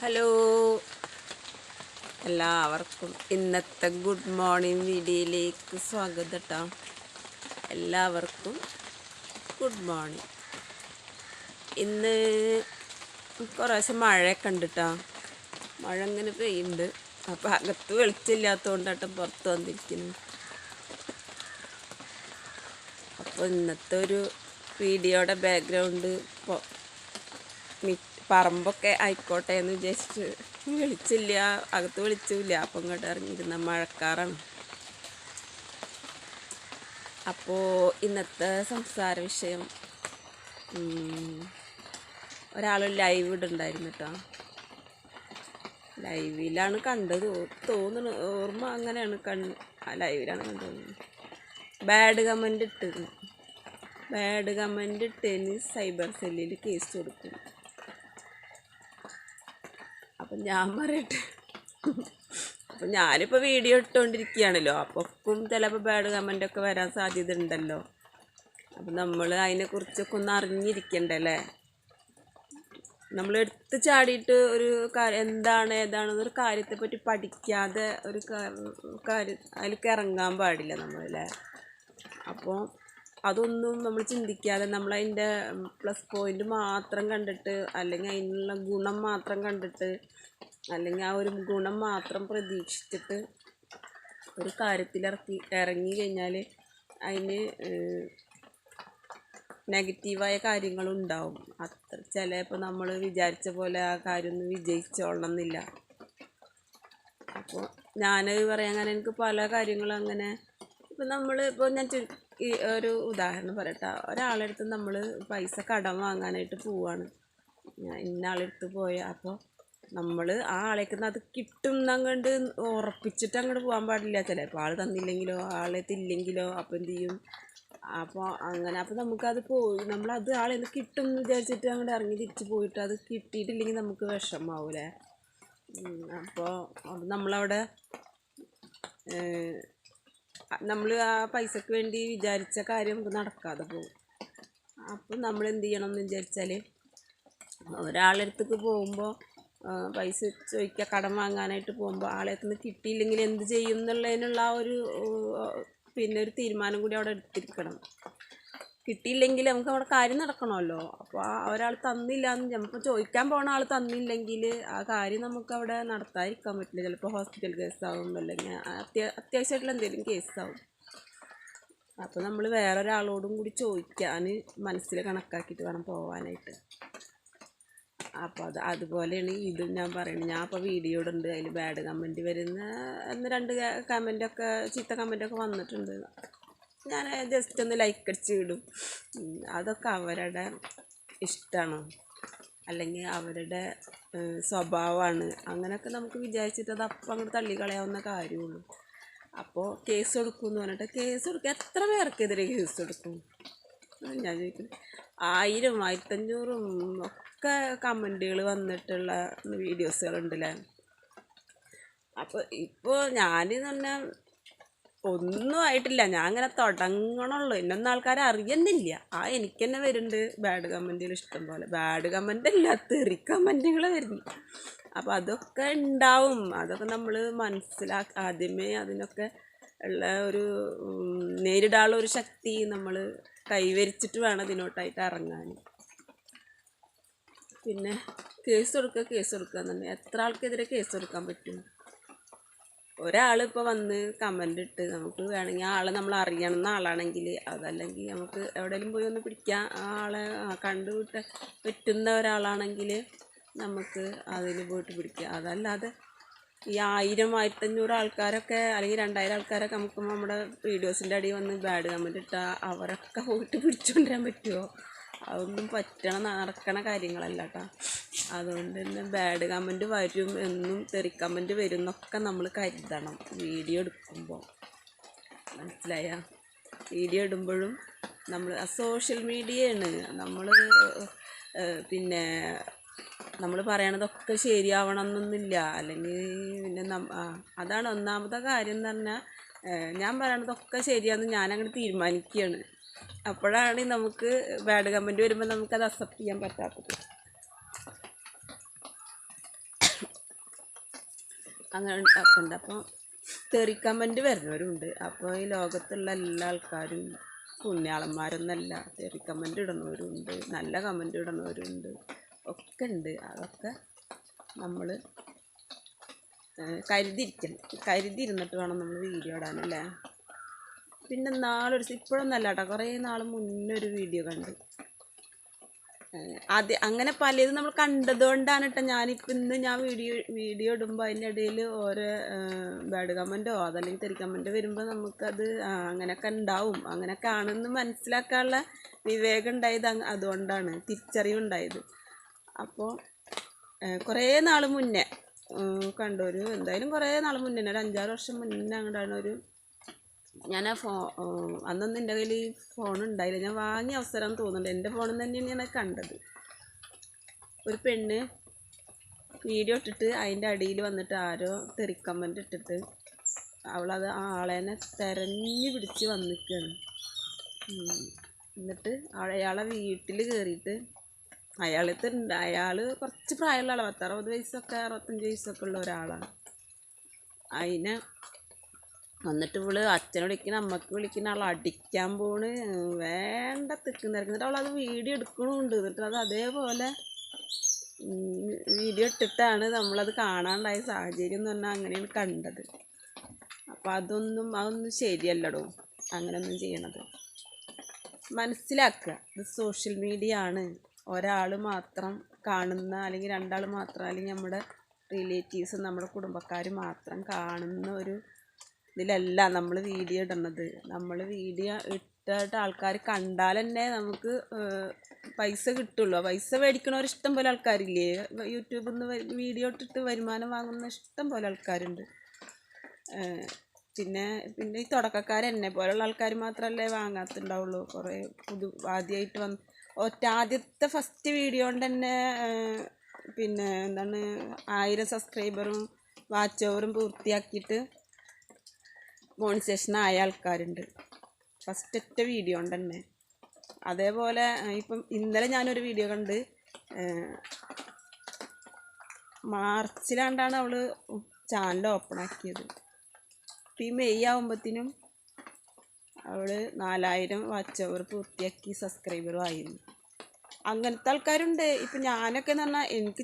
Hello. എല്ലാവർക്കും ഇന്നത്തെ good morning വീഡിയോയിലേക്ക് സ്വാഗതം കേട്ടോ എല്ലാവർക്കും ഗുഡ് മോർണിംഗ്. ഇന്ന് കുറേശ്ശെ മഴയൊക്കെ ഉണ്ട് കേട്ടോ മഴ അങ്ങനെ പെയ്യുന്നുണ്ട് അപ്പോൾ അകത്ത് വെളിച്ചില്ലാത്തതുകൊണ്ടാട്ടോ പുറത്ത് വന്നിരിക്കുന്നു. അപ്പോൾ ഇന്നത്തെ ഒരു വീഡിയോയുടെ ബാക്ക്ഗ്രൗണ്ട് പറമ്പൊക്കെ ആയിക്കോട്ടെ എന്ന് വിചാരിച്ചിട്ട് വിളിച്ചില്ല അകത്ത് വിളിച്ചില്ല. അപ്പം ഇങ്ങോട്ട് ഇറങ്ങിയിരുന്ന മഴക്കാറാണ്. അപ്പോൾ ഇന്നത്തെ സംസാര വിഷയം ഒരാൾ ലൈവ് ഇടുണ്ടായിരുന്നു കേട്ടോ ലൈവിലാണ് കണ്ടത്. തോന്നുന്നു ഓർമ്മ അങ്ങനെയാണ് കണ്ട് ആ ലൈവിലാണ് കണ്ടത് ബാഡ് കമന്റ് ഇട്ടത്. ബാഡ് കമന്റ് ഇട്ടതിന് സൈബർ സെല്ലിൽ കേസ് കൊടുക്കും. അപ്പം ഞാൻ പറയട്ടെ. അപ്പം ഞാനിപ്പോൾ വീഡിയോ ഇട്ടുകൊണ്ടിരിക്കുകയാണല്ലോ അപ്പൊക്കും ചിലപ്പോൾ ബാഡ് കമന്റൊക്കെ വരാൻ സാധ്യത ഉണ്ടല്ലോ. അപ്പം നമ്മൾ അതിനെക്കുറിച്ചൊക്കെ ഒന്ന് അറിഞ്ഞിരിക്കണ്ടല്ലേ നമ്മൾ എടുത്ത് ചാടിയിട്ട് ഒരു എന്താണ് ഏതാണെന്നൊരു കാര്യത്തെപ്പറ്റി പഠിക്കാതെ ഒരു കാര്യം അതിലേക്ക് ഇറങ്ങാൻ പാടില്ല നമ്മളല്ലേ അപ്പോൾ അതൊന്നും നമ്മൾ ചിന്തിക്കാതെ നമ്മൾ അതിന്റെ പ്ലസ് പോയിന്റ് മാത്രം കണ്ടിട്ട് അല്ലെങ്കിൽ അതിനുള്ള ഗുണം മാത്രം കണ്ടിട്ട് അല്ലെങ്കിൽ ആ ഒരു ഗുണം മാത്രം പ്രതീക്ഷിച്ചിട്ട് ഒരു കാര്യത്തിൽ ഇറക്കി ഇറങ്ങി കഴിഞ്ഞാൽ അതിന് നെഗറ്റീവായ കാര്യങ്ങളുണ്ടാവും അത്ര ചിലപ്പോൾ നമ്മൾ വിചാരിച്ച പോലെ ആ കാര്യമൊന്നും വിജയിച്ചോളണം എന്നില്ല അപ്പോൾ ഞാൻ പറയാൻ കാരണം എനിക്ക് പല കാര്യങ്ങളും അങ്ങനെ ഇപ്പം നമ്മൾ ഇപ്പോൾ ഞാൻ ഈ ഒരു ഉദാഹരണം പറയട്ടെ. ഒരാളുടെ അടുത്ത് നമ്മൾ പൈസ കടം വാങ്ങാനായിട്ട് പോവാണ്. ഇന്ന ആളെടുത്ത് പോയ. അപ്പോൾ നമ്മൾ ആ ആളേക്ക് അത് കിട്ടും എന്നങ്ങോട്ട് ഉറപ്പിച്ചിട്ട് അങ്ങോട്ട് പോകാൻ പാടില്ല. ചിലപ്പോൾ ആൾ തന്നില്ലെങ്കിലോ ആളെ തില്ലെങ്കിലോ അപ്പോൾ എന്ത് ചെയ്യും? അപ്പോൾ അങ്ങനെ അപ്പോൾ നമുക്കത് പോയി. നമ്മളത് ആളെ കിട്ടും എന്ന് വിചാരിച്ചിട്ട് അങ്ങോട്ട് ഇറങ്ങി തിരിച്ച് പോയിട്ട് അത് കിട്ടിയിട്ടില്ലെങ്കിൽ നമുക്ക് വിഷമാവൂലേ? അപ്പോൾ നമ്മളവിടെ നമ്മൾ ആ പൈസക്ക് വേണ്ടി വിചാരിച്ച കാര്യം നമുക്ക് നടക്കാതെ പോകും. അപ്പം നമ്മൾ എന്ത് ചെയ്യണം എന്ന് വിചാരിച്ചാൽ ഒരാളടുത്തേക്ക് പോകുമ്പോൾ പൈസ ചോദിക്കുക കടം വാങ്ങാനായിട്ട് പോകുമ്പോൾ ആളെ നിന്ന് കിട്ടിയില്ലെങ്കിൽ എന്ത് ചെയ്യും എന്നുള്ളതിനുള്ള ആ ഒരു പിന്നെ ഒരു തീരുമാനം കൂടി അവിടെ എടുത്തിരിക്കണം. കിട്ടിയില്ലെങ്കിൽ നമുക്ക് അവിടെ കാര്യം നടക്കണമല്ലോ. അപ്പോൾ ആ ഒരാൾ തന്നില്ല എന്ന് ചിലപ്പോൾ ചോദിക്കാൻ പോണ ആൾ തന്നില്ലെങ്കിൽ ആ കാര്യം നമുക്ക് അവിടെ നടത്താതിരിക്കാൻ പറ്റില്ല. ചിലപ്പോൾ ഹോസ്പിറ്റൽ കേസാവും അല്ലെങ്കിൽ അത്യാ അത്യാവശ്യമായിട്ടുള്ള എന്തെങ്കിലും കേസാവും അപ്പോൾ നമ്മൾ വേറൊരാളോടും കൂടി ചോദിക്കാൻ മനസ്സിൽ കണക്കാക്കിയിട്ട് വേണം പോകാനായിട്ട് അപ്പോൾ അത് അതുപോലെയാണ് ഇതും ഞാൻ പറയുന്നത് ഞാൻ അപ്പോൾ വീഡിയോ ഉണ്ട് അതിൽ ബാഡ് കമന്റ് വരുന്ന ഒന്ന് രണ്ട് കമന്റൊക്കെ ചീത്ത കമന്റൊക്കെ വന്നിട്ടുണ്ട്. ഞാൻ ജസ്റ്റ് ഒന്ന് ലൈക്ക് അടിച്ച് വിടും അതൊക്കെ അവരുടെ ഇഷ്ടമാണ് അല്ലെങ്കിൽ അവരുടെ സ്വഭാവമാണ്. അങ്ങനെയൊക്കെ നമുക്ക് വിചാരിച്ചിട്ട് അത് അപ്പം അങ്ങോട്ട് തള്ളിക്കളയാവുന്ന കാര്യമുള്ളൂ. അപ്പോൾ കേസ് കൊടുക്കും എന്ന് പറഞ്ഞിട്ട് കേസ് കൊടുക്കുക എത്ര പേർക്കെതിരെ കേസ് കൊടുക്കും? ഞാൻ ചോദിക്കുന്നു ആയിരം ആയിരത്തഞ്ഞൂറും ഒക്കെ കമന്റുകൾ വന്നിട്ടുള്ള വീഡിയോസുകളുണ്ടല്ലേ? അപ്പോൾ ഇപ്പോൾ ഞാനെന്ന് പറഞ്ഞാൽ ഒന്നും ആയിട്ടില്ല. ഞാൻ അങ്ങനെ തുടങ്ങണുള്ളൂ. എന്നൊന്നും ആൾക്കാരെ അറിയുന്നില്ല. ആ എനിക്ക് തന്നെ വരുന്നുണ്ട് ബാഡ് കമന്റുകൾ ഇഷ്ടം പോലെ. ബാഡ് കമന്റ് അല്ല തെറി കമന്റുകൾ വരുന്നു. അപ്പോൾ അതൊക്കെ ഉണ്ടാവും അതൊക്കെ നമ്മൾ മനസ്സിലാക്കി ആദ്യമേ അതിനൊക്കെ ഉള്ള ഒരു നേരിടാനുള്ള ഒരു ശക്തി നമ്മൾ കൈവരിച്ചിട്ട് വേണം ഇതിനോട്ടായിട്ട് ഇറങ്ങാൻ പിന്നെ കേസ് കൊടുക്കുക കേസ് കൊടുക്കുക എന്നുണ്ടെങ്കിൽ എത്ര ആൾക്കെതിരെ കേസ് കൊടുക്കാൻ പറ്റും? ഒരാൾ ഇപ്പോൾ വന്ന് കമന്റ് ഇട്ട് നമുക്ക് വേണമെങ്കിൽ ആ ആളെ നമ്മൾ അറിയണമെന്ന ആളാണെങ്കിൽ അതല്ലെങ്കിൽ നമുക്ക് എവിടെയെങ്കിലും പോയി ഒന്ന് പിടിക്കാം ആ ആളെ കണ്ടുപിട്ട് പറ്റുന്ന ഒരാളാണെങ്കിൽ നമുക്ക് അതിൽ പോയിട്ട് പിടിക്കാം. അതല്ലാതെ ഈ ആയിരം ആയിരത്തഞ്ഞൂറ് ആൾക്കാരൊക്കെ അല്ലെങ്കിൽ രണ്ടായിരം ആൾക്കാരൊക്കെ നമുക്ക് നമ്മുടെ വീഡിയോസിന്റെ അടിയിൽ വന്ന് ബാഡ് കമന്റ് ഇട്ടാൽ അവരൊക്കെ പോയിട്ട് പിടിച്ചുകൊണ്ടുവരാൻ പറ്റുമോ അതൊന്നും പറ്റണ നടക്കണ കാര്യങ്ങളല്ല കേട്ടോ അതുകൊണ്ട് തന്നെ ബാഡ് കമന്റ് വരും എന്നും തെറി കമന്റ് വരും എന്നൊക്കെ നമ്മൾ കരുതണം. വീഡിയോ എടുക്കുമ്പോൾ മനസ്സിലായ? വീഡിയോ ഇടുമ്പോഴും നമ്മൾ സോഷ്യൽ മീഡിയയാണ് നമ്മൾ പിന്നെ നമ്മൾ പറയണതൊക്കെ ശരിയാവണം എന്നൊന്നുമില്ല അല്ലെങ്കിൽ പിന്നെ അതാണ് ഒന്നാമത്തെ കാര്യം എന്ന് പറഞ്ഞാൽ ഞാൻ പറയണതൊക്കെ ശരിയാണെന്ന് ഞാനങ്ങനെ തീരുമാനിക്കുകയാണ് അപ്പോഴാണ് നമുക്ക് ബാഡ് കമന്റ് വരുമ്പോൾ നമുക്കത് അക്സെപ്റ്റ് ചെയ്യാൻ പറ്റാത്തത്. അങ്ങനെ ഉണ്ട് അപ്പോൾ തെറി കമന്റ് വരുന്നവരുണ്ട്. അപ്പോൾ ഈ ലോകത്തുള്ള എല്ലാ ആൾക്കാരും പുണ്യാളന്മാരൊന്നല്ല തെറി കമന്റ് ഇടുന്നവരുണ്ട് നല്ല കമന്റ് ഇടുന്നവരുണ്ട് ഒക്കെ ഉണ്ട്. അതൊക്കെ നമ്മൾ കരുതിയിരിക്കണം. കരുതിയിരുന്നിട്ട് വേണം നമ്മൾ വീഡിയോ ഇടാനല്ലേ പിന്നെ നാളൊരു ഇപ്പോഴൊന്നല്ല കേട്ടോ കുറേ നാൾ മുന്നേ ഒരു വീഡിയോ കണ്ടു. അത് അങ്ങനെ പലതും നമ്മൾ കണ്ടതുകൊണ്ടാണ് കേട്ടോ ഞാനിപ്പോൾ ഇന്ന് ഞാൻ വീഡിയോ വീഡിയോ ഇടുമ്പോൾ അതിന്റെ ഇടയിൽ ഓരോ ബാഡ് കമന്റോ അതല്ലെങ്കിൽ തെറി കമന്റോ വരുമ്പോൾ നമുക്കത് അങ്ങനെയൊക്കെ ഉണ്ടാവും. അങ്ങനെയൊക്കെ ആണെന്ന് മനസ്സിലാക്കാനുള്ള വിവേകം ഉണ്ടായത് അതുകൊണ്ടാണ് തിരിച്ചറിവുണ്ടായത് അപ്പോൾ കുറേ നാൾ മുന്നേ കണ്ടൊരു എന്തായാലും കുറേ നാൾ മുന്നേ ഒരു അഞ്ചാറ് വർഷം മുന്നേ അങ്ങോട്ടാണ് ഒരു ഞാൻ ആ ഫോ അന്നൊന്നും എന്റെ കയ്യിൽ ഫോൺ ഉണ്ടായില്ല. ഞാൻ വാങ്ങിയ അവസരം തോന്നുന്നുണ്ട്. എന്റെ ഫോണിൽ നിന്ന് തന്നെയാണ് ഞാൻ കണ്ടത്. ഒരു പെണ്ണ് വീഡിയോ ഇട്ടിട്ട് അതിന്റെ അടിയിൽ വന്നിട്ട് ആരോ തെറിക്കമ്മന്റ് ഇട്ടിട്ട് അവളത് ആ ആളേനെ തെരഞ്ഞു പിടിച്ച് വന്നിക്കാണ്. എന്നിട്ട് അയാളെ വീട്ടിൽ കയറിയിട്ട് അയാളത്തെ അയാൾ കുറച്ച് പ്രായമുള്ള ആളാണ് പത്തറുപത് വയസ്സൊക്കെ അറുപത്തഞ്ച് വയസ്സൊക്കെ ഉള്ള ഒരാളാണ്. അതിനെ എന്നിട്ട് ഇവൾ അച്ഛനെ വിളിക്കുന്ന അമ്മയ്ക്ക് വിളിക്കുന്ന ആൾ അടിക്കാൻ പോണ്. വേണ്ട തിക്കുന്ന എന്നിട്ട് അവളത് വീഡിയോ എടുക്കണുണ്ട്. എന്നിട്ട് അത് അതേപോലെ വീഡിയോ ഇട്ടിട്ടാണ് നമ്മളത് കാണാണ്ടായ സാഹചര്യം എന്ന് പറഞ്ഞാൽ അങ്ങനെയാണ് കണ്ടത്. അപ്പം അതൊന്നും അതൊന്നും ശരിയല്ലടോ. അങ്ങനെയൊന്നും ചെയ്യണത്. മനസ്സിലാക്കുക. ഇത് സോഷ്യൽ മീഡിയ ആണ് ഒരാൾ മാത്രം കാണുന്ന അല്ലെങ്കിൽ രണ്ടാൾ മാത്രം അല്ലെങ്കിൽ നമ്മുടെ റിലേറ്റീവ്സ് നമ്മുടെ കുടുംബക്കാർ മാത്രം കാണുന്ന ഒരു ഇതിലല്ല നമ്മൾ വീഡിയോ ഇടുന്നത്. നമ്മൾ വീഡിയോ ഇട്ടിട്ട് ആൾക്കാർ കണ്ടാൽ തന്നെ നമുക്ക് പൈസ കിട്ടുള്ളൂ. പൈസ മേടിക്കണവർ ഇഷ്ടം പോലെ ആൾക്കാരില്ലേ? യൂട്യൂബിൽ നിന്ന് വീഡിയോ ഇട്ടിട്ട് വരുമാനം വാങ്ങുന്ന ഇഷ്ടം പോലെ ആൾക്കാരുണ്ട്. പിന്നെ പിന്നെ ഈ തുടക്കക്കാർ എന്നെ പോലുള്ള ആൾക്കാർ മാത്രമല്ലേ വാങ്ങാത്തുണ്ടാവുള്ളൂ. കുറേ പുതു ആദ്യമായിട്ട് വന്ന് ഒറ്റ ആദ്യത്തെ ഫസ്റ്റ് വീഡിയോ കൊണ്ട് തന്നെ പിന്നെ എന്താണ് ആയിരം സബ്സ്ക്രൈബറും വാച്ച് ഓവറും പൂർത്തിയാക്കിയിട്ട് മോണിസേഷൻ ആയ ആൾക്കാരുണ്ട് ഫസ്റ്റ് ഒറ്റ വീഡിയോ കൊണ്ട് തന്നെ അതേപോലെ ഇപ്പം ഇന്നലെ ഞാനൊരു വീഡിയോ കണ്ട് മാർച്ചിലാണ്ടാണ് അവൾ ചാനൽ ഓപ്പൺ ആക്കിയത് ഇപ്പം ഈ മെയ് ആകുമ്പോഴത്തേനും അവൾ നാലായിരം വാച്ച് അവർ പൂർത്തിയാക്കി സബ്സ്ക്രൈബറും ആയിരുന്നു. അങ്ങനത്തെ ആൾക്കാരുണ്ട്. ഇപ്പം ഞാനൊക്കെ എന്ന് പറഞ്ഞാൽ എനിക്ക്